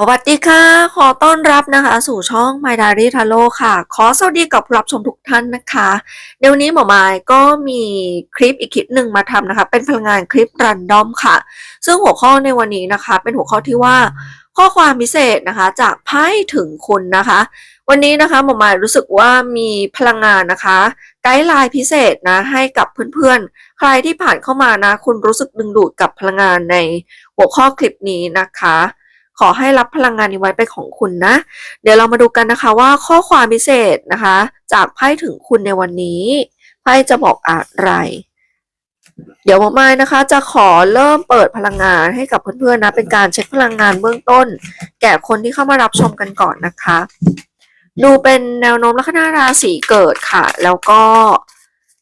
สวัสดีค่ะ ขอต้อนรับนะคะ สู่ช่อง My Diary Tarot ค่ะ ขอสวัสดีกับผู้รับชมทุกท่านนะคะในวันนี้หมอไม้ก็มีคลิปอีกคลิปหนึ่งมาทำนะคะ เป็นพลังงานคลิปรันดอมค่ะ ซึ่งหัวข้อในวันนี้นะคะ เป็นหัวข้อที่ว่าข้อความพิเศษนะคะจากไพ่ถึงคุณนะคะ วันนี้นะคะหมอไม้รู้สึกว่ามีพลังงานนะคะ ไกด์ไลน์พิเศษนะให้กับเพื่อนๆ ใครที่ผ่านเข้ามานะ คุณรู้สึกดึงดูดกับพลังงานในหัวข้อคลิปนี้นะคะ ขอให้รับพลังงานนี้ไว้เป็นของคุณนะ เดี๋ยวเรามาดูกันนะคะว่าข้อความพิเศษนะคะ จากไพ่ถึงคุณในวันนี้ไพ่จะบอกอะไร เดี๋ยวหมอไม้นะคะ จะขอเริ่มเปิดพลังงานให้กับเพื่อนๆนะ เป็นการเช็คพลังงานเบื้องต้น แก่คนที่เข้ามารับชมกันก่อนนะคะ ดูเป็นแนวโน้มลัคนาราศีเกิดค่ะ แล้วก็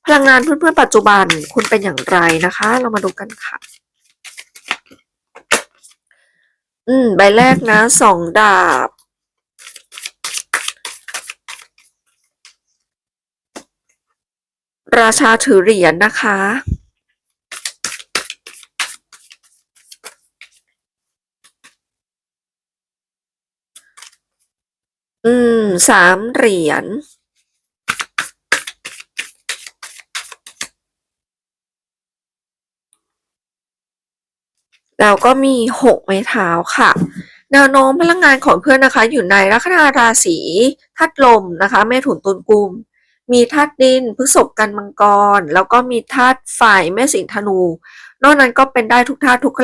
พลังงานเพื่อนๆปัจจุบันคุณเป็นอย่างไรนะคะ เรามาดูกันค่ะ อืม ใบแรกนะ สองดาบ ราชาถือเหรียญนะคะ อืม สามเหรียญ แล้วก็มีหกไม้เท้าค่ะ แนวโน้มพลังงานของเพื่อนนะคะ อยู่ในลัคนาราศีธาตุลมนะคะเมถุนตุลกุม มีธาตุดินพฤษภกันมังกร แล้วก็มีธาตุไฟแม่สิงห์ธนู นอกนั้นก็เป็นได้ทุกธาตุทุก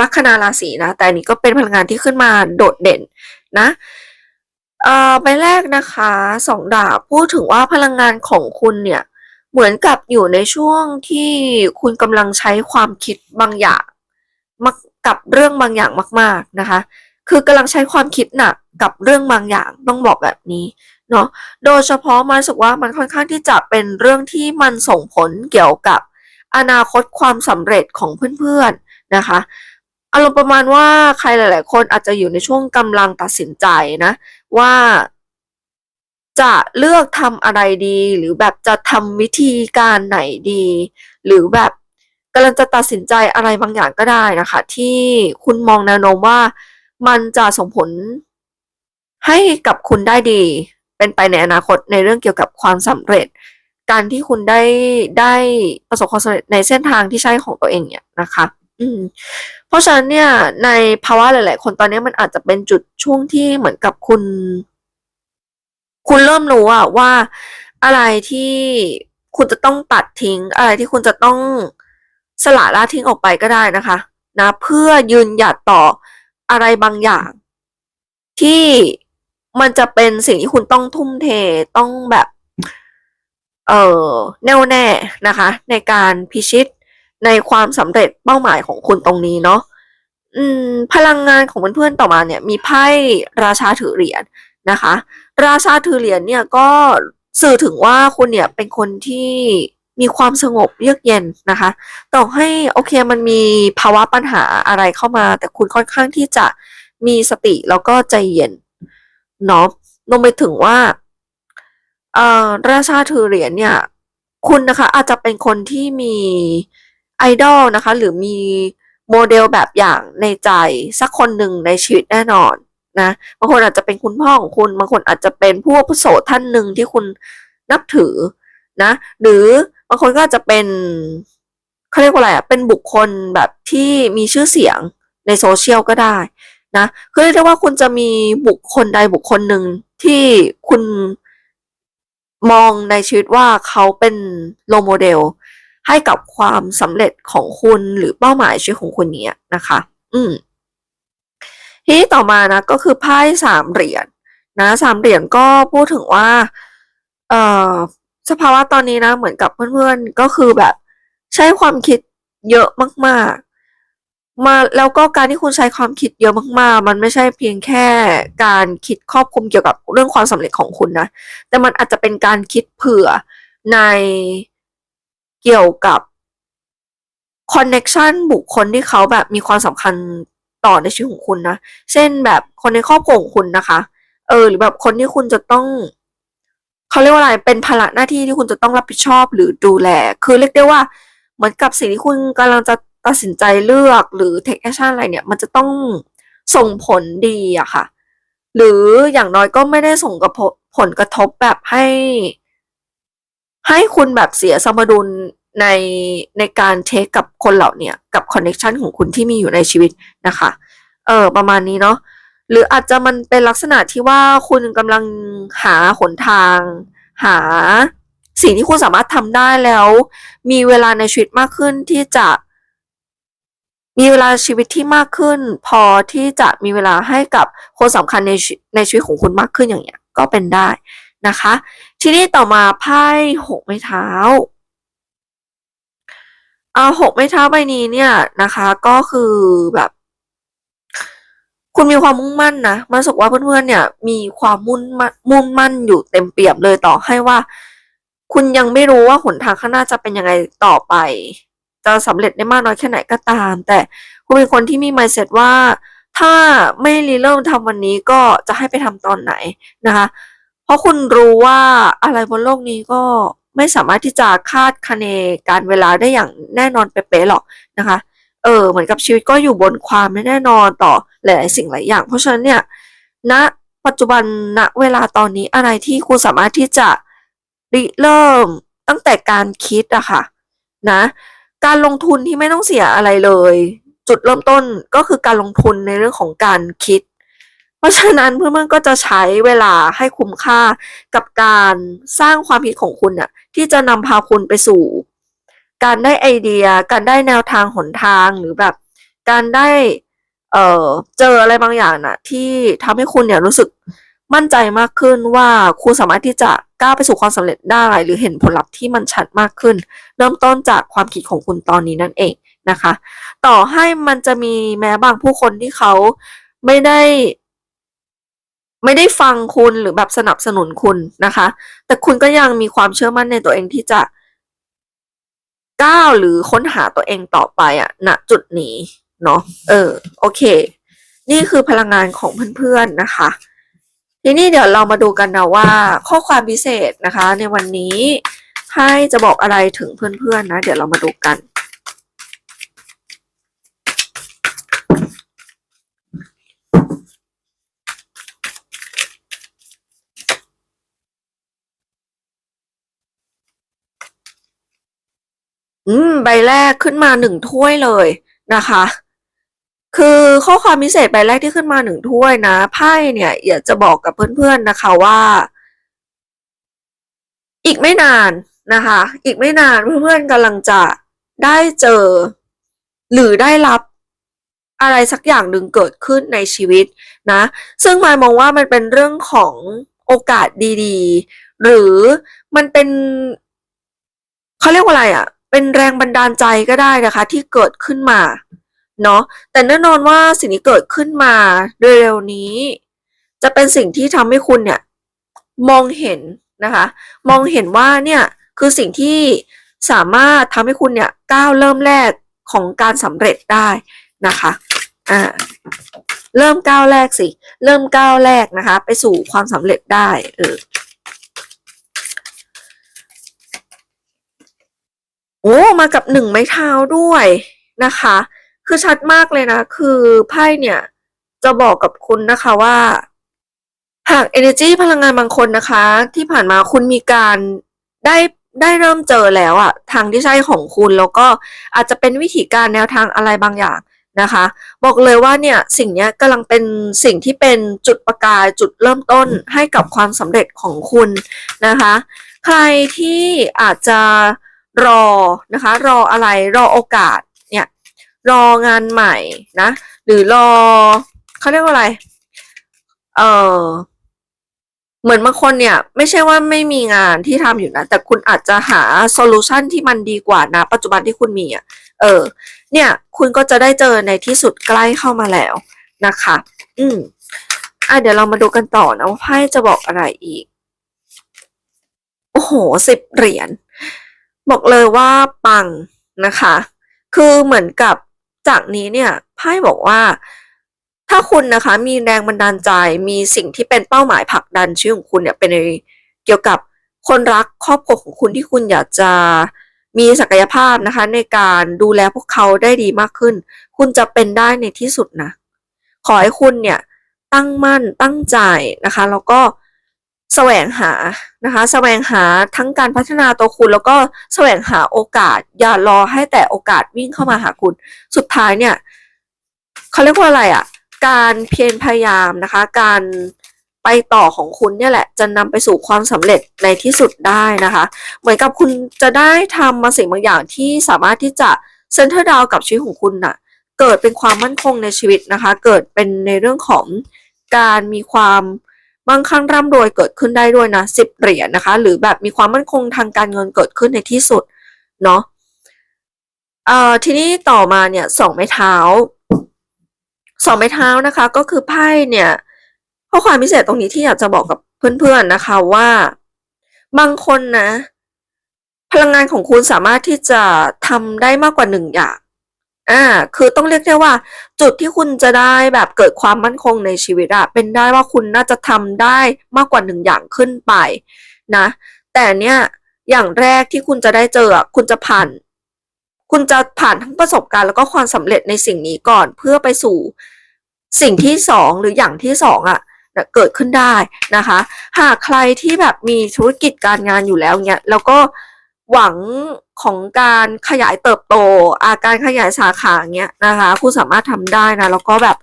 ลัคนาราศีนะ แต่นนี้ก็เป็นพลังงานที่ขึ้นมาโดดเด่นนะเอ่อใบแรกนะคะสองดาบพูดถึงว่าพลังงานของคุณเนี่ยเหมือนกับอยู่ในช่วงที่คุณกำลังใช้ความคิดบางอย่าง มักกับเรื่องบางอย่างมาก ๆนะคะ คือกำลังใช้ความคิดหนักกับเรื่องบางอย่างต้องบอกแบบนี้เนาะโดยเฉพาะมันรู้สึกว่ามันค่อนข้างที่จะเป็นเรื่องที่มันส่งผลเกี่ยวกับอนาคตความสำเร็จของเพื่อนๆนะคะอารมณ์ประมาณว่าใครหลาย ๆ คนอาจจะอยู่ในช่วงกำลังตัดสินใจนะ ว่าจะเลือกทำอะไรดี หรือแบบจะทำวิธีการไหนดี หรือแบบ กำลังจะตัดสินใจอะไรบางอย่างก็ได้นะคะ ที่คุณมองแนวโน้มว่ามันจะส่งผลให้กับคุณได้ดี เป็นไปในอนาคตในเรื่องเกี่ยวกับความสำเร็จ การที่คุณได้ได้ประสบความสำเร็จในเส้นทางที่ใช่ของตัวเองเนี่ยนะคะ อืม เพราะฉะนั้นเนี่ย ในภาวะหลาย ๆ คนตอนนี้มันอาจจะเป็นจุดช่วงที่เหมือนกับคุณ คุณเริ่มรู้อะว่าอะไรที่คุณจะต้องตัดทิ้ง อะไรที่คุณจะต้อง สละละทิ้งออกไปก็ได้นะคะนะเพื่อยืนหยัดต่ออะไรบางอย่าง ที่มันจะเป็นสิ่งที่คุณต้องทุ่มเทต้องแบบ เออแน่วแน่นะคะ ในการพิชิตในความสำเร็จเป้าหมายของคุณตรงนี้เนาะอืม พลังงานของเพื่อนๆต่อมาเนี่ย มีไพ่ราชาถือเหรียญนะคะ ราชาถือเหรียญเนี่ยก็สื่อถึงว่าคุณเนี่ยเป็นคนที่ มีความสงบเยือกเย็นนะคะ ต่อให้โอเคมันมีภาวะปัญหาอะไรเข้ามา แต่คุณค่อนข้างที่จะมีสติแล้วก็ใจเย็นเนาะลงไปถึงว่าเอ่อราชาถือเหรียญเนี่ย คุณนะคะอาจจะเป็นคนที่มีไอดอลนะคะ หรือมีโมเดลแบบอย่างในใจสักคนหนึ่งในชีวิตแน่นอนนะบางคนอาจจะเป็นคุณพ่อของคุณบางคนอาจจะเป็นผู้อาวุโสท่านหนึ่งที่คุณนับถือ นะ หรือบางคนก็จะเป็นเขาเรียกว่าอะไรอะเป็นบุคคลแบบที่มีชื่อเสียงในโซเชียลก็ได้นะคือเรียกได้ว่าคุณจะมีบุคคลใดบุคคลหนึ่งที่คุณมองในชีวิตว่าเขาเป็นโลโมเดล ให้กับความสำเร็จของคุณหรือเป้าหมายชีวิตของคุณเนี้ยนะคะ อืมทีนี้ต่อมานะก็คือไพ่สามเหรียญนะสามเหรียญก็พูดถึงว่า เอ่อ สภาวะตอนนี้นะ เหมือนกับเพื่อนๆก็คือแบบ ใช้ความคิดเยอะมาก ๆ มาแล้วก็การที่คุณใช้ความคิดเยอะมาก ๆ มันไม่ใช่เพียงแค่การคิดครอบคลุมเกี่ยวกับเรื่องความสำเร็จของคุณนะ แต่มันอาจจะเป็นการคิดเผื่อในเกี่ยวกับคอนเน็ชันบุคคลที่เขาแบบมีความสำคัญต่อในชีวิตของคุณนะ เช่นแบบคนในครอบครัวของคุณนะคะ เออ หรือแบบคนที่คุณจะต้อง เขาเรียกว่าอะไรเป็นภาระหน้าที่ที่คุณจะต้องรับผิดชอบหรือดูแล คือเรียกได้ว่า เหมือนกับสิ่งที่คุณกำลังจะตัดสินใจเลือกหรือ take action อะไรเนี่ย มันจะต้องส่งผลดีอะค่ะ หรืออย่างน้อยก็ไม่ได้ส่งกับผลกระทบแบบให้ ให้คุณแบบเสียสมดุลในในการเทคกับคนเหล่าเนี้ยกับคอนเน็ชันของคุณที่มีอยู่ในชีวิตนะคะ เออประมาณนี้เนาะ หรืออาจจะมันเป็นลักษณะที่ว่าคุณกำลังหาหนทาง หาสิ่งที่คุณสามารถทำได้แล้ว มีเวลาในชีวิตมากขึ้นที่จะมีเวลาชีวิตที่มากขึ้น พอที่จะมีเวลาให้กับคนสำคัญในชีในชีวิตของคุณมากขึ้นอย่างเงี้ย ก็เป็นได้นะคะ ทีนี้ต่อมาไพ่หกไม้เท้าเอาหกไม้เท้าใบนี้เนี่ยนะคะ ก็คือแบบ คุณมีความมุ่งมั่นนะมันสึกว่าเพื่อนๆเนี่ย มีความมุ่นมุ่งมั่นอยู่เต็มเปี่ยมเลยต่อให้ว่า คุณยังไม่รู้ว่าหนทางข้างหน้าจะเป็นยังไงต่อไป จะสำเร็จได้มากน้อยแค่ไหนก็ตาม แต่คุณเป็นคนที่มี mindset ว่า ถ้าไม่รีเริ่มทำวันนี้ก็จะให้ไปทำตอนไหนนะคะ เพราะคุณรู้ว่าอะไรบนโลกนี้ก็ไม่สามารถที่จะคาดคะเนการเวลาได้อย่างแน่นอนเป๊ะๆหรอกนะคะ เออเหมือนกับชีวิตก็อยู่บนความไม่แน่นอนต่อหลายๆสิ่งหลายอย่าง เพราะฉะนั้นเนี่ยณปัจจุบันณเวลาตอนนี้อะไรที่คุณสามารถที่จะริเริ่มตั้งแต่การคิดอะค่ะนะการลงทุนที่ไม่ต้องเสียอะไรเลย จุดเริ่มต้นก็คือการลงทุนในเรื่องของการคิด เพราะฉะนั้นเพื่อนๆก็จะใช้เวลาให้คุ้มค่ากับการสร้างความคิดของคุณอะที่จะนำพาคุณไปสู่ การได้ไอเดีย การได้แนวทางหนทางหรือแบบ การได้ เอ่อเจออะไรบางอย่างน่ะ ที่ทำให้คุณเนี่ยรู้สึกมั่นใจมากขึ้นว่าคุณสามารถที่จะก้าวไปสู่ความสำเร็จได้ หรือเห็นผลลัพธ์ที่มันชัดมากขึ้น เริ่มต้นจากความคิดของคุณตอนนี้นั่นเองนะคะ ต่อให้มันจะมีแม้บางผู้คนที่เขาไม่ได้ ไม่ได้ฟังคุณหรือแบบสนับสนุนคุณนะคะ แต่คุณก็ยังมีความเชื่อมั่นในตัวเองที่จะ ก้าวหรือค้นหาตัวเองต่อไปอะณจุดนี้เนาะเออ โอเค นี่คือพลังงานของเพื่อนๆนะคะ ทีนี้เดี๋ยวเรามาดูกันนะว่า ข้อความพิเศษนะคะ ในวันนี้ไพ่จะบอกอะไรถึงเพื่อนๆนะ เดี๋ยวเรามาดูกัน อืม ใบแรกขึ้นมาหนึ่งถ้วยเลยนะคะ คือข้อความพิเศษใบแรกที่ขึ้นมาหนึ่งถ้วยนะไพ่เนี่ยอยากจะบอกกับเพื่อนๆนะคะว่า อีกไม่นานนะคะ อีกไม่นานเพื่อนๆกำลังจะได้เจอ หรือได้รับอะไรสักอย่างหนึ่งเกิดขึ้นในชีวิตนะ ซึ่งมายมองว่ามันเป็นเรื่องของโอกาสดีๆ หรือมันเป็นเขาเรียกว่าอะไรอะ่ะ เป็นแรงบันดาลใจก็ได้นะคะที่เกิดขึ้นมาเนาะแต่แน่นอนว่าสิ่งที่เกิดขึ้นมาเร็วนี้ จะเป็นสิ่งที่ทำให้คุณเนี่ยมองเห็นนะคะ มองเห็นว่าเนี่ยคือสิ่งที่สามารถทำให้คุณเนี่ยก้าวเริ่มแรกของการสำเร็จได้นะคะอ่าเริ่มก้าวแรกสิ เริ่มก้าวแรกนะคะ ไปสู่ความสำเร็จได้เออ โอ้มากับหนึ่งไม้เท้าด้วยนะคะ คือชัดมากเลยนะ คือไพ่เนี่ย จะบอกกับคุณนะคะว่า หาก energy พลังงานบางคนนะคะ ที่ผ่านมาคุณมีการได้ได้เริ่มเจอแล้วอะทางที่ใช่ของคุณแล้วก็อาจจะเป็นวิธีการแนวทางอะไรบางอย่างนะคะ บอกเลยว่าเนี่ยสิ่งนี้กำลังเป็นสิ่งที่เป็นจุดประกายจุดเริ่มต้นให้กับความสำเร็จของคุณนะคะ ใครที่อาจจะ รอนะคะ รออะไรรอโอกาสเนี่ยรองานใหม่นะหรือรอเขาเรียกว่าอะไร เออเหมือนบางคนเนี่ย ไม่ใช่ว่าไม่มีงานที่ทำอยู่นะ แต่คุณอาจจะหาโซลูชันที่มันดีกว่านะ ปัจจุบันที่คุณมีอะเออ เนี่ย คุณก็จะได้เจอในที่สุดใกล้เข้ามาแล้วนะคะ อืมอะเดี๋ยวเรามาดูกันต่อนะว่าไพ่จะบอกอะไรอีก โอ้โหสิบเหรียญ บอกเลยว่าปังนะคะ คือเหมือนกับจากนี้เนี่ยไพ่บอกว่า ถ้าคุณนะคะ มีแรงบันดาลใจมีสิ่งที่เป็นเป้าหมายผลักดันชีวิตของคุณเนี่ยเป็นเกี่ยวกับคนรักครอบครัวของคุณที่คุณอยากจะมีศักยภาพนะคะ ในการดูแลพวกเขาได้ดีมากขึ้น คุณจะเป็นได้ในที่สุดนะ ขอให้คุณเนี่ยตั้งมั่นตั้งใจนะคะ แล้วก็ แสวงหานะคะแสวงหาทั้งการพัฒนาตัวคุณ แล้วก็แสวงหาโอกาส อย่ารอให้แต่โอกาสวิ่งเข้ามาหาคุณ สุดท้ายเนี่ยเขาเรียกว่าอะไรอะ่ะ การเพียรพยายามนะคะ การไปต่อของคุณเนี่ยแหละ จะนำไปสู่ความสำเร็จในที่สุดได้นะคะ เหมือนกับคุณจะได้ทำมาสิ่งบางอย่างที่สามารถที่จะเซนเตอร์ดาวกับชีวิตของคุณน่ะ เกิดเป็นความมั่นคงในชีวิตนะคะ เกิดเป็นในเรื่องของการมีความ มั่งคั่งร่ำรวยเกิดขึ้นได้ด้วยนะสิบเหรียญนะคะ หรือแบบมีความมั่นคงทางการเงินเกิดขึ้นในที่สุดเนาะเอ่อทีนี้ต่อมาเนี่ยสองไม้เท้าสองไม้เท้านะคะ ก็คือไพ่เนี่ยข้อความพิเศษตรงนี้ที่อยากจะบอกกับเพื่อนๆนะคะว่าบางคนนะ พลังงานของคุณสามารถที่จะทำได้มากกว่าหนึ่งอย่าง อ่า คือต้องเรียกได้ว่า จุดที่คุณจะได้แบบเกิดความมั่นคงในชีวิตอะเป็นได้ว่าคุณน่าจะทำได้มากกว่าหนึ่งอย่างขึ้นไปนะ แต่เนี่ยอย่างแรกที่คุณจะได้เจอคุณจะผ่าน คุณจะผ่านทั้งประสบการณ์แล้วก็ความสำเร็จในสิ่งนี้ก่อนเพื่อไปสู่สิ่งที่สองหรืออย่างที่สองอะเกิดขึ้นได้นะคะ หากใครที่แบบมีธุรกิจการงานอยู่แล้วเนี่ยแล้วก็ หวังของการขยายเติบโต อาการขยายสาขาเงี้ยนะคะ คุณสามารถทำได้นะ แล้วก็แบบ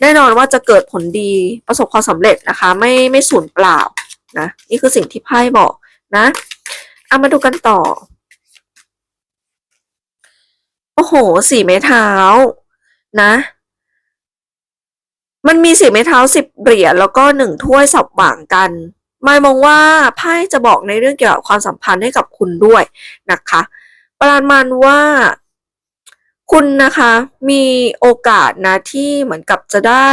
แน่นอนว่าจะเกิดผลดีประสบความสำเร็จนะคะ ไม่ไม่สูญเปล่านะนี่คือสิ่งที่ไพ่บอกนะเอามาดูกันต่อ โอ้โห สี่ไม้เท้านะ มันมีสี่ไม้เท้าสิบเหรียญแล้วก็หนึ่งถ้วยสับหว่างกัน มายมองว่าไพ่จะบอกในเรื่องเกี่ยวกับความสัมพันธ์ให้กับคุณด้วยนะคะ ประมาณว่า คุณนะคะมีโอกาสนะที่เหมือนกับจะได้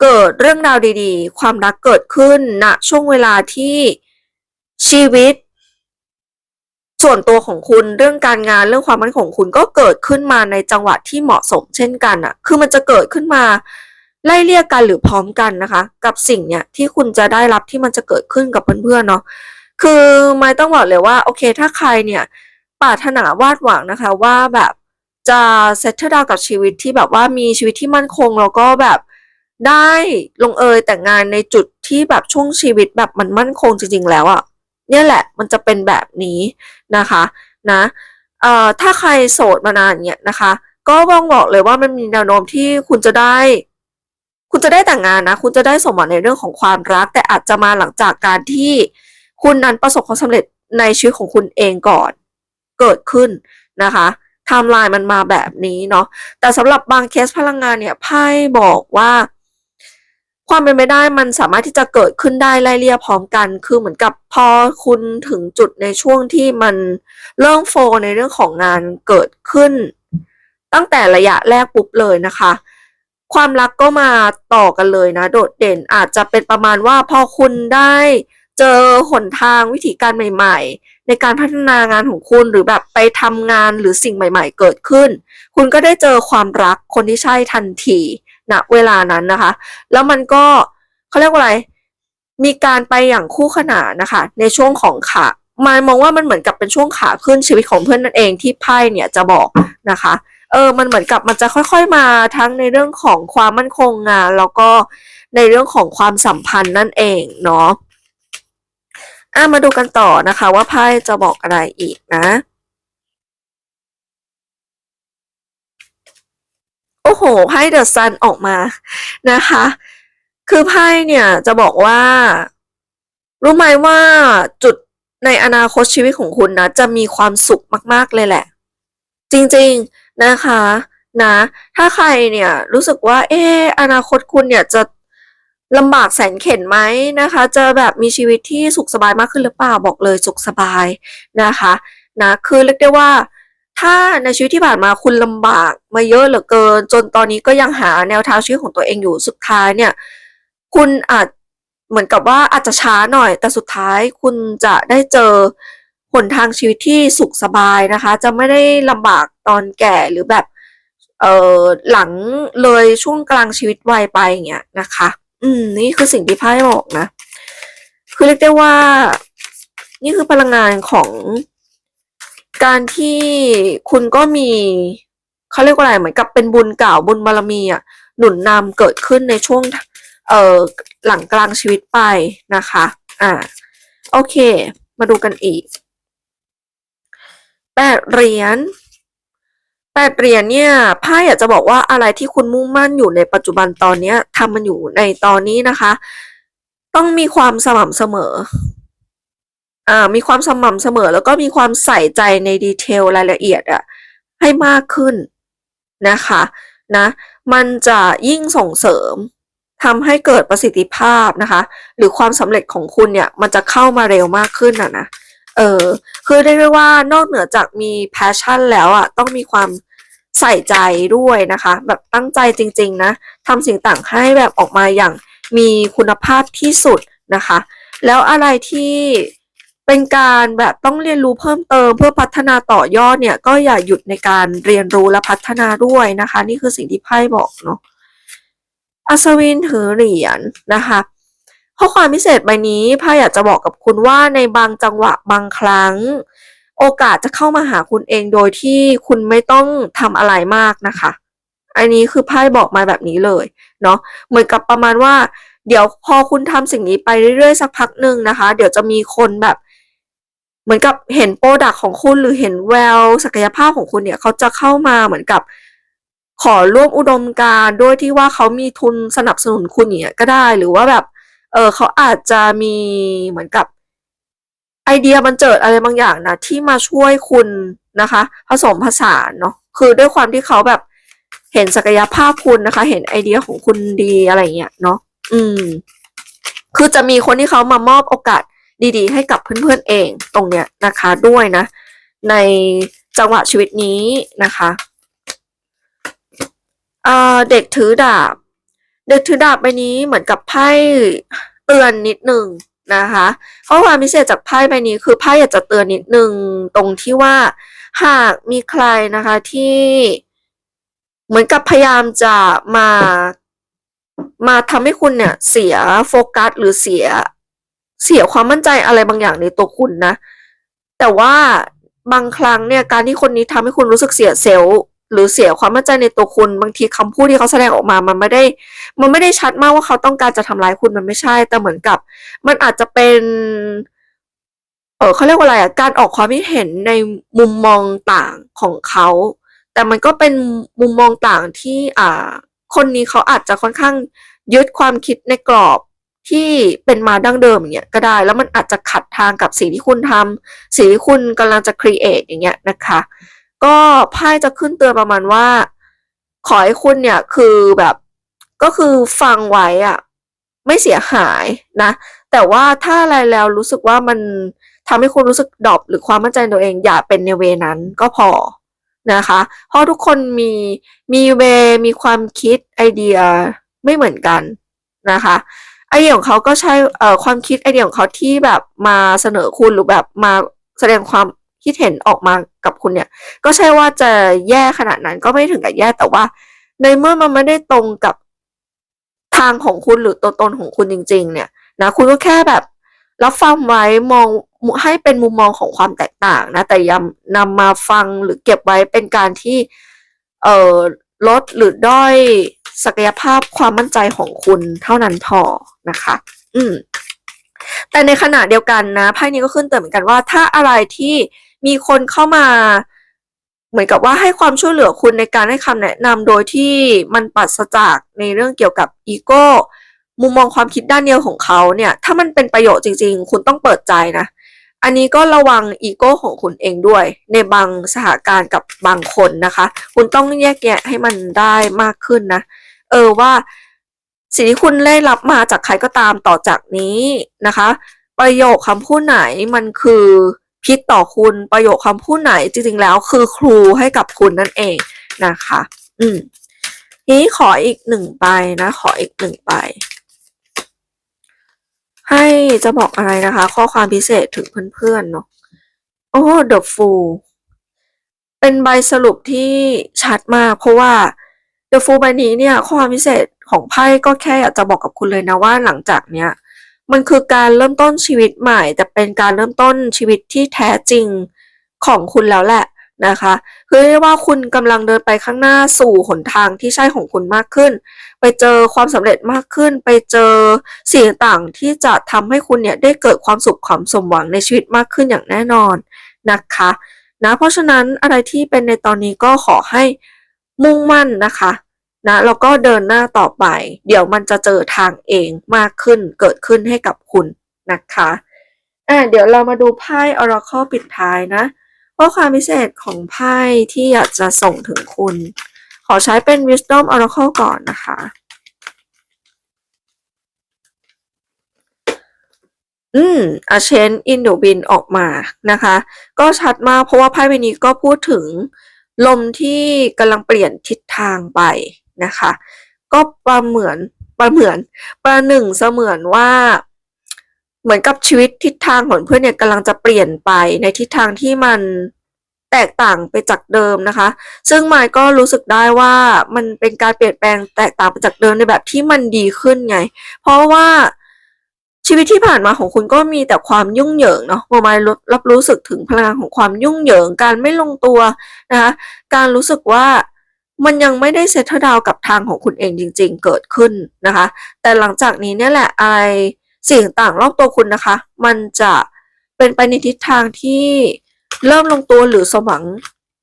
เกิดเรื่องราวดีๆ ความรักเกิดขึ้นณนะช่วงเวลาที่ชีวิต ส่วนตัวของคุณเรื่องการงานเรื่องความมั่นของคุณก็เกิดขึ้นมาในจังหวะที่เหมาะสมเช่นกันอะ่ะคือมันจะเกิดขึ้นมา ไล่เรียกกันหรือพร้อมกันนะคะ กับสิ่งเนี่ยที่คุณจะได้รับที่มันจะเกิดขึ้นกับเพื่อนๆเนาะคือไม่ต้องบอกเลยว่าโอเค ถ้าใครเนี่ยปรารถนาวาดหวังนะคะว่าแบบจะเซตเตอร์ดาวกับชีวิตที่แบบว่ามีชีวิตที่มั่นคงแล้วก็แบบได้ลงเอยแต่งงานในจุดที่แบบช่วงชีวิตแบบมันมั่นคงจริงๆแล้วอะ่ะเนี่ยแหละมันจะเป็นแบบนี้นะคะนะเอ่อถ้าใครโสดมานานเนี่ยนะคะ ก็บ้องบอกเลยว่ามันมีแนวโน้มที่คุณจะได้ คุณจะได้แต่งงานนะ คุณจะได้สมหวังในเรื่องของความรัก แต่อาจจะมาหลังจากการที่คุณนั้นประสบความสำเร็จในชีวิตของคุณเองก่อน เกิดขึ้นนะคะไทม์ไลน์มันมาแบบนี้เนาะแต่สำหรับบางเคสพลังงานเนี่ยไพ่บอกว่า ความเป็นไปได้มันสามารถที่จะเกิดขึ้นได้ไล่เลี่ยพร้อมกัน คือเหมือนกับพอคุณถึงจุดในช่วงที่มันเริ่มโฟในเรื่องของงานเกิดขึ้น ตั้งแต่ระยะแรกปุ๊บเลยนะคะ ความรักก็มาต่อกันเลยนะ โดดเด่นอาจจะเป็นประมาณว่าพอคุณได้เจอหนทางวิธีการใหม่ ๆ ในการพัฒนางานของคุณหรือแบบไปทำงานหรือสิ่งใหม่ ๆ เกิดขึ้น คุณก็ได้เจอความรักคนที่ใช่ทันทีณนะเวลานั้นนะคะ แล้วมันก็เขาเรียกว่าอะไร มีการไปอย่างคู่ขนานนะคะ ในช่วงของขามายมองว่ามันเหมือนกับเป็นช่วงขาขึ้นชีวิตของเพื่อนนั่นเองที่ไพ่เนี่ยจะบอกนะคะ เออมันเหมือนกับมันจะค่อยๆมาทั้งในเรื่องของความมั่นคงงาน แล้วก็ในเรื่องของความสัมพันธ์นั่นเองเนาะอะมาดูกันต่อนะคะ ว่าไพ่จะบอกอะไรอีกนะโอ้โหไพ่เดอะซันออกมานะคะ คือไพ่เนี่ยจะบอกว่า รู้ไหมว่าจุดในอนาคตชีวิตของคุณนะ จะมีความสุขมาก ๆ เลยแหละ จริง ๆ นะคะนะถ้าใครเนี่ยรู้สึกว่าเอออนาคตคุณเนี่ยจะลำบากแสนเข็นไหมนะคะจะแบบมีชีวิตที่สุขสบายมากขึ้นหรือเปล่าบอกเลยสุขสบายนะคะนะคือเรียกได้ว่าถ้าในชีวิตที่ผ่านมาคุณลำบากมาเยอะเหลือเกิน จนตอนนี้ก็ยังหาแนวทางชีวิตของตัวเองอยู่สุดท้ายเนี่ย คุณอาจเหมือนกับว่าอาจจะช้าหน่อย แต่สุดท้ายคุณจะได้เจอ หนทางชีวิตที่สุขสบายนะคะ จะไม่ได้ลำบากตอนแก่หรือแบบเออหลังเลยช่วงกลางชีวิตวัยไปอย่างเงี้ยนะคะ อืม นี่คือสิ่งที่ไพ่บอกนะ คือเรียกได้ว่า นี่คือพลังงานของการที่คุณก็มีเขาเรียกว่าอะไรเหมือนกับเป็นบุญเก่าบุญบารมีอะหนุนนำเกิดขึ้นในช่วงเอ่อหลังกลางชีวิตไปนะคะ อ่า โอเค มาดูกันอีก แปดเหรียญแปดเหรียญเนี่ยไพ่อยากจะบอกว่าอะไรที่คุณมุ่งมั่นอยู่ในปัจจุบันตอนเนี้ยทำมันอยู่ในตอนนี้นะคะ ต้องมีความสม่ำเสมออ่ามีความสม่ำเสมอ แล้วก็มีความใส่ใจในดีเทลรายละเอียดอะให้มากขึ้นนะคะนะมันจะยิ่งส่งเสริมทำให้เกิดประสิทธิภาพนะคะ หรือความสำเร็จของคุณเนี่ย มันจะเข้ามาเร็วมากขึ้นอะนะ เออคือเรียกได้ว่านอกเหนือจากมี passion แล้วอะต้องมีความใส่ใจด้วยนะคะ แบบตั้งใจจริง ๆ นะทำสิ่งต่างให้แบบออกมาอย่างมีคุณภาพที่สุดนะคะ แล้วอะไรที่เป็นการแบบต้องเรียนรู้เพิ่มเติม เพื่อพัฒนาต่อยอดเนี่ย ก็อย่าหยุดในการเรียนรู้และพัฒนาด้วยนะคะ นี่คือสิ่งที่ไพ่บอกเนาะอัศวินถือเหรียญนะคะ ข้อความพิเศษใบนี้พ่อยากจะบอกกับคุณว่าในบางจังหวะบางครั้ง โอกาสจะเข้ามาหาคุณเองโดยที่คุณไม่ต้องทำอะไรมากนะคะ อันนี้คือไพ่บอกมาแบบนี้เลยเนาะเหมือนกับประมาณว่า เดี๋ยวพอคุณทำสิ่งนี้ไปเรื่อยๆสักพักหนึ่งนะคะ เดี๋ยวจะมีคนแบบเหมือนกับเห็นโปรดักของคุณหรือเห็นแววศักยภาพของคุณเนี่ยเขาจะเข้ามาเหมือนกับขอร่วมอุดมการ์ด้วยที่ว่าเขามีทุนสนับสนุนคุณเงี้ยก็ได้หรือว่าแบบ เออเขาอาจจะมีเหมือนกับไอเดียมันเจิดอะไรบางอย่างนะที่มาช่วยคุณนะคะ ผสมผสานเนาะคือด้วยความที่เขาแบบเห็นศักยภาพคุณนะคะ เห็นไอเดียของคุณดีอะไรเงี้ยเนาะอืม คือจะมีคนที่เขามามอบโอกาสดีๆ ให้กับเพื่อนๆเองตรงเนี้ยนะคะด้วยนะ ในจังหวะชีวิตนี้นะคะเเด็กถือดาบ เด็กถือดาบใบนี้เหมือนกับไพ่เตือนนิดนึงนะคะข้อความพิเศษจากไพ่ใบนี้คือไพ่อยากจะเตือนนิดนึงตรงที่ว่า หากมีใครนะคะที่เหมือนกับพยายามจะมามาทำให้คุณเนี่ย เสียโฟกัสหรือเสียเสียความมั่นใจอะไรบางอย่างในตัวคุณนะ แต่ว่าบางครั้งเนี่ยการที่คนนี้ทำให้คุณรู้สึกเสียเซลล์ หรือเสียความมั่นใจในตัวคุณ บางทีคำพูดที่เขาแสดงออกมา มันไม่ได้ มันไม่ได้ชัดมากว่าเขาต้องการจะทำร้ายคุณมันไม่ใช่ แต่เหมือนกับ มันอาจจะเป็น เออเขาเรียกว่าอะไรอะการออกความคิดเห็นในมุมมองต่างของเขา แต่มันก็เป็นมุมมองต่างที่ อ่า คนนี้เขาอาจจะค่อนข้างยึดความคิดในกรอบที่เป็นมาดั้งเดิมอย่างเงี้ยก็ได้ แล้วมันอาจจะขัดทางกับสิ่งที่คุณทำสิ่งที่คุณกำลังจะครีเอทอย่างเงี้ยนะคะ ก็ไพ่จะขึ้นเตือนประมาณว่า ขอให้คุณเนี่ยคือแบบก็คือฟังไว้อะไม่เสียหายนะ แต่ว่าถ้าอะไรแล้วรู้สึกว่ามันทำให้คุณรู้สึกดรอปหรือความมั่นใจในตัวเองอย่าเป็นในเวนั้นก็พอนะคะ เพราะทุกคนมีมีเวมีความคิดไอเดียไม่เหมือนกันนะคะไอเดียของเขาก็ใช่เอ่อความคิดไอเดียของเขาที่แบบมาเสนอคุณหรือแบบมาแสดงความ คิดเห็นออกมากับคุณเนี่ย ก็ใช่ว่าจะแย่ขนาดนั้นก็ไม่ถึงกับแย่แต่ว่า ในเมื่อมันไม่ได้ตรงกับทางของคุณหรือตัวตนของคุณจริง ๆ เนี่ยนะคุณก็แค่แบบรับฟังไว้มองให้เป็นมุมมองของความแตกต่างนะ แต่ย้ำนำมาฟังหรือเก็บไว้เป็นการที่เอ่อลดหรือด้อยศักยภาพความมั่นใจของคุณเท่านั้นพอนะคะ อืมแต่ในขณะเดียวกันนะไพ่นี้ก็ขึ้นเตือนเหมือนกันว่าถ้าอะไรที่ มีคนเข้ามา เหมือนกับว่าให้ความช่วยเหลือคุณในการให้คำแนะนำโดยที่มันปัสจากในเรื่องเกี่ยวกับอีโก้มุมมองความคิดด้านเดียวของเขาเนี่ย ถ้ามันเป็นประโยชน์จริง ๆ คุณต้องเปิดใจนะ อันนี้ก็ระวังอีโก้ของคุณเองด้วย ในบางสถานการณ์กับบางคนนะคะ คุณต้องแยกแยะให้มันได้มากขึ้นนะ เออว่าสิ่งที่คุณได้รับมาจากใครก็ตามต่อจากนี้นะคะ ประโยคคำพูดไหนมันคือ พิษต่อคุณประโยคคำพูดไหนจริงๆแล้วคือครูให้กับคุณนั่นเองนะคะ อืมนี้ขออีกหนึ่งใบนะ ขออีกหนึ่งใบให้จะบอกอะไรนะคะ ข้อความพิเศษถึงเพื่อนๆเนาะโอ้ The Fool เป็นใบสรุปที่ชัดมาก เพราะว่า The Fool ใบนี้เนี่ย ข้อความพิเศษของไพ่ก็แค่อยากจะบอกกับคุณเลยนะว่าหลังจากเนี้ย มันคือการเริ่มต้นชีวิตใหม่ แต่เป็นการเริ่มต้นชีวิตที่แท้จริงของคุณแล้วแหละนะคะคือเรียกว่าคุณกำลังเดินไปข้างหน้าสู่หนทางที่ใช่ของคุณมากขึ้น ไปเจอความสำเร็จมากขึ้น ไปเจอสิ่งต่างที่จะทำให้คุณเนี่ยได้เกิดความสุขความสมหวังในชีวิตมากขึ้นอย่างแน่นอนนะคะนะเพราะฉะนั้นอะไรที่เป็นในตอนนี้ก็ขอให้มุ่งมั่นนะคะ นะแล้วก็เดินหน้าต่อไป เดี๋ยวมันจะเจอทางเองมากขึ้นเกิดขึ้นให้กับคุณนะคะอะเดี๋ยวเรามาดูไพ่ Oracle ปิดท้ายนะว่าความพิเศษของไพ่ที่อยากจะส่งถึงคุณ ขอใช้เป็น Wisdom Oracle ก่อนนะคะ อืมอาเชนอินโดบินออกมานะคะ ก็ชัดมากเพราะว่าไพ่ใบนี้ก็พูดถึงลมที่กำลังเปลี่ยนทิศทางไป นะคะ ก็ประเหมือนประเหมือนประหนึ่งเสมือนว่า เหมือนกับชีวิตทิศทางของเพื่อนเนี่ยกำลังจะเปลี่ยนไปในทิศทางที่มันแตกต่างไปจากเดิมนะคะ ซึ่งไมค์ก็รู้สึกได้ว่ามันเป็นการเปลี่ยนแปลงแตกต่างไปจากเดิมในแบบที่มันดีขึ้นไง เพราะว่าชีวิตที่ผ่านมาของคุณก็มีแต่ความยุ่งเหยิงเนาะโมไมล์รับรู้สึกถึงพลังของความยุ่งเหยิง การไม่ลงตัวนะคะ การรู้สึกว่า มันยังไม่ได้เซตดาวกับทางของคุณเองจริง ๆ เกิดขึ้นนะคะ แต่หลังจากนี้เนี่ยแหละไอสิ่งต่างรอบตัวคุณนะคะ มันจะเป็นไปในทิศทางที่เริ่มลงตัวหรือสมหวัง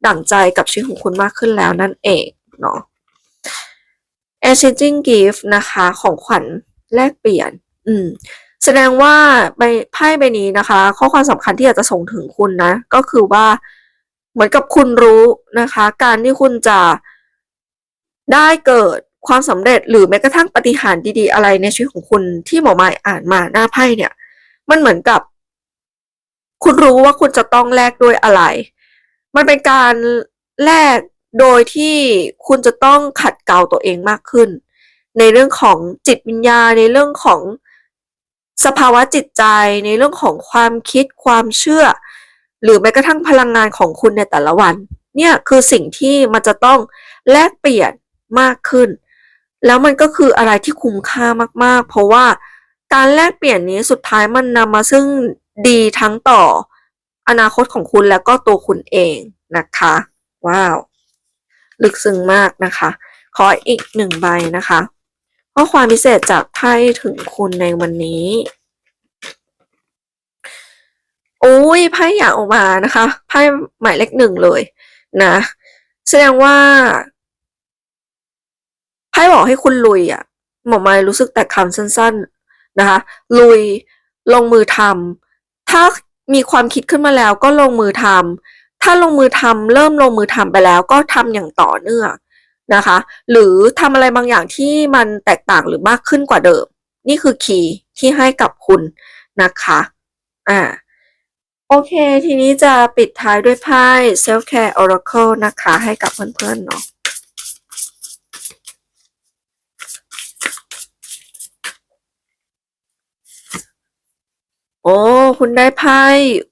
ดั่งใจกับชีวิตของคุณมากขึ้นแล้วนั่นเองเนาะ exchanging gift นะคะของขวัญแลกเปลี่ยน อืม แสดงว่าใบไพ่ใบนี้นะคะ ข้อความสำคัญที่อยากจะส่งถึงคุณนะ ก็คือว่าเหมือนกับคุณรู้นะคะ การที่คุณจะ ได้เกิดความสำเร็จหรือแม้กระทั่งปฏิหารย์ดีๆ อะไรในชีวิตของคุณที่หมอไม้อ่านมาหน้าไพ่เนี่ย มันเหมือนกับ คุณรู้ว่าคุณจะต้องแลกด้วยอะไร มันเป็นการแลกโดยที่คุณจะต้องขัดเกลาตัวเองมากขึ้น ในเรื่องของจิตวิญญาณในเรื่องของสภาวะจิตใจในเรื่องของความคิดความเชื่อ หรือแม้กระทั่งพลังงานของคุณในแต่ละวัน เนี่ยคือสิ่งที่มันจะต้องแลกเปลี่ยน มากขึ้น แล้วมันก็คืออะไรที่คุ้มค่ามากๆ เพราะว่าการแลกเปลี่ยนนี้สุดท้ายมันนำมาซึ่งดีทั้งต่ออนาคตของคุณแล้วก็ตัวคุณเองนะคะ ว้าว ลึกซึ้งมากนะคะ ขออีกหนึ่งใบนะคะข้อความพิเศษจากไพ่ถึงคุณในวันนี้โอ้ยไพ่อยากออกมานะคะไพ่หมายเลขหนึ่งเลยนะ แสดงว่า ไพ่บอกให้คุณลุยอะ่ะหมอไม้รู้สึกแต่คำสั้นๆนะคะ ลุยลงมือทำถ้ามีความคิดขึ้นมาแล้วก็ลงมือทำถ้าลงมือทำเริ่มลงมือทำไปแล้วก็ทำอย่างต่อเนื่องนะคะ หรือทำอะไรบางอย่างที่มันแตกต่างหรือมากขึ้นกว่าเดิม นี่คือคีย์ที่ให้กับคุณนะคะอ่าโอเค ทีนี้จะปิดท้ายด้วยไพ่ Self Care Oracle นะคะ ให้กับเพื่อนๆเนาะ อ้ คุณได้ไพ่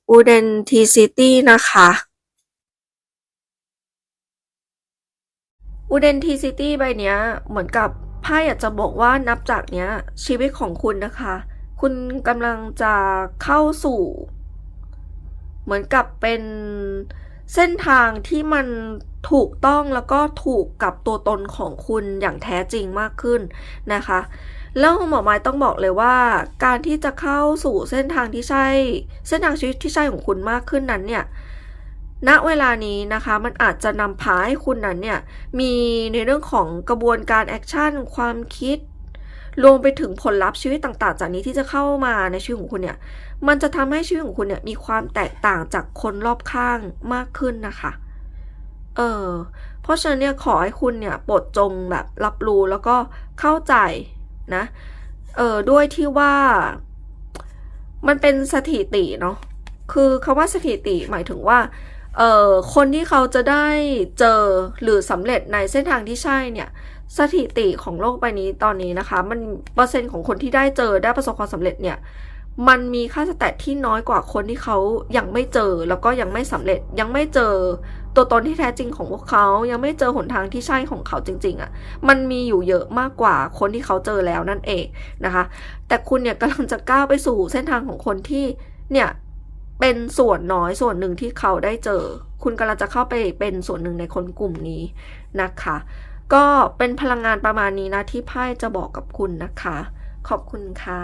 Authenticity นะคะ Authenticity ใบเนี้ย เหมือนกับไพ่อยากจะบอกว่านับจากเนี้ย ชีวิตของคุณนะคะ คุณกำลังจะเข้าสู่ เหมือนกับเป็นเส้นทางที่มันถูกต้องแล้วก็ถูกกับตัวตนของคุณอย่างแท้จริงมากขึ้นนะคะ แล้วหมอไม้ต้องบอกเลยว่า การที่จะเข้าสู่เส้นทางที่ใช่ เส้นทางชีวิตที่ใช่ของคุณมากขึ้นนั้นเนี่ยณเวลานี้นะคะมันอาจจะนำพาให้คุณนั้นเนี่ยมีในเรื่องของกระบวนการแอคชั่นความคิดรวมไปถึงผลลัพธ์ชีวิตต่างๆ จากนี้ที่จะเข้ามาในชีวิตของคุณเนี่ย มันจะทำให้ชีวิตของคุณเนี่ยมีความแตกต่างจากคนรอบข้างมากขึ้นนะคะ เออ เพราะฉะนั้นเนี่ยขอให้คุณเนี่ยปลดจงแบบรับรู้แล้วก็เข้าใจ นะ เออด้วยที่ว่า มันเป็นสถิติเนาะ คือคำว่าสถิติหมายถึงว่า เออคนที่เขาจะได้เจอหรือสำเร็จในเส้นทางที่ใช่เนี่ย สถิติของโลกใบนี้ตอนนี้นะคะ มันเปอร์เซ็นต์ของคนที่ได้เจอได้ประสบความสำเร็จเนี่ยมันมีค่าสแตทที่น้อยกว่าคนที่เขายังไม่เจอแล้วก็ยังไม่สำเร็จยังไม่เจอ ตัวตนที่แท้จริงของพวกเขายังไม่เจอหนทางที่ใช่ของเขาจริง ๆอะ่ะ มันมีอยู่เยอะมากกว่าคนที่เขาเจอแล้วนั่นเองนะคะ แต่คุณเนี่ยกำลังจะก้าวไปสู่เส้นทางของคนที่เนี่ยเป็นส่วนน้อยส่วนหนึ่งที่เขาได้เจอ คุณกำลังจะเข้าไปเป็นส่วนหนึ่งในคนกลุ่มนี้นะคะ ก็เป็นพลังงานประมาณนี้นะที่ไพ่จะบอกกับคุณนะคะ ขอบคุณค่ะ